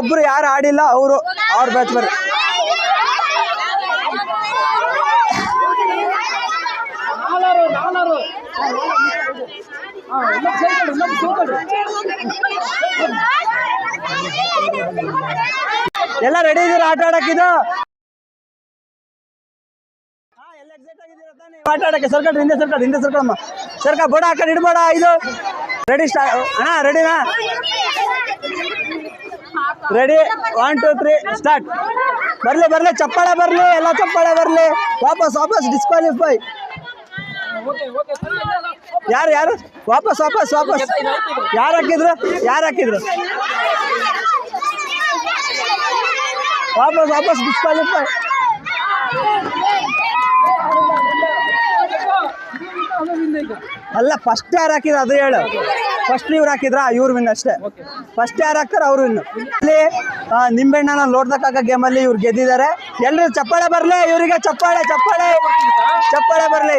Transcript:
ಒಬ್ರು ಯಾರು ಆಡಿಲ್ಲ, ಅವರು ಅವ್ರ ಬ್ಯಾಚ್ ಬರ್ರಿ ಎಲ್ಲ ರೆಡಿ ಇದೀರ ಆಟ ಆಡಕ್ಕಿದು ಆಟ ಆಡಕ್ಕೆ ಸರ್ಕಾರ ಹಿಂದೆ ಸರ್ಕಾರ ಹಿಂದೆ ಸರ್ಕಾರ ಸರ್ಕಾರ ಬೋಡ, ಆ ಕಡೆ ಇಡ್ಬೇಡ, ಇದು. ರೆಡಿ ಸ್ಟಾರ್ಟ್ ಅಣ್ಣ ರೆಡಿನಾ ready one two three start ಬರ್ಲಿ ಬರ್ಲಿ, ಚಪ್ಪಾಳೆ ಬರ್ಲಿ, ಎಲ್ಲ ಚಪ್ಪಾಳೆ ಬರ್ಲಿ. ವಾಪಸ್ ವಾಪಸ್ ಡಿಸ್ಕ್ವಾಲಿಫೈ ಯಾರು ಯಾರು? ವಾಪಸ್ ವಾಪಸ್ ವಾಪಸ್. ಯಾರು ಹಾಕಿದ್ರು? ಯಾರು ಹಾಕಿದ್ರು? ವಾಪಸ್ ವಾಪಸ್ ಡಿಸ್ಕ್ವಾಲಿಫೈ ಅಲ್ಲ ಫಸ್ಟ್ ಯಾರು ಹಾಕಿದ್ರು? ಅದು ಹೇಳು. ಫಸ್ಟ್ ಇವ್ರು ಹಾಕಿದ್ರ? ಇವ್ರು ವಿನ್ ಅಷ್ಟೇ. ಫಸ್ಟ್ ಯಾರು ಹಾಕ್ತಾರ ಅವ್ರು ವಿನ್ ಇಲ್ಲಿ ಆ, ನಿಂಬೆಹಣ್ಣನ ಗೇಮ್ ಗೇಮಲ್ಲಿ ಇವ್ರು ಗೆದ್ದಿದ್ದಾರೆ. ಎಲ್ರು ಚಪ್ಪಾಳೆ ಬರ್ಲಿ ಇವರಿಗೆ ಚಪ್ಪಾಳೆ ಚಪ್ಪಾಳೆ. ಚಪ್ಪಾಳೆ ಬರ್ಲಿ.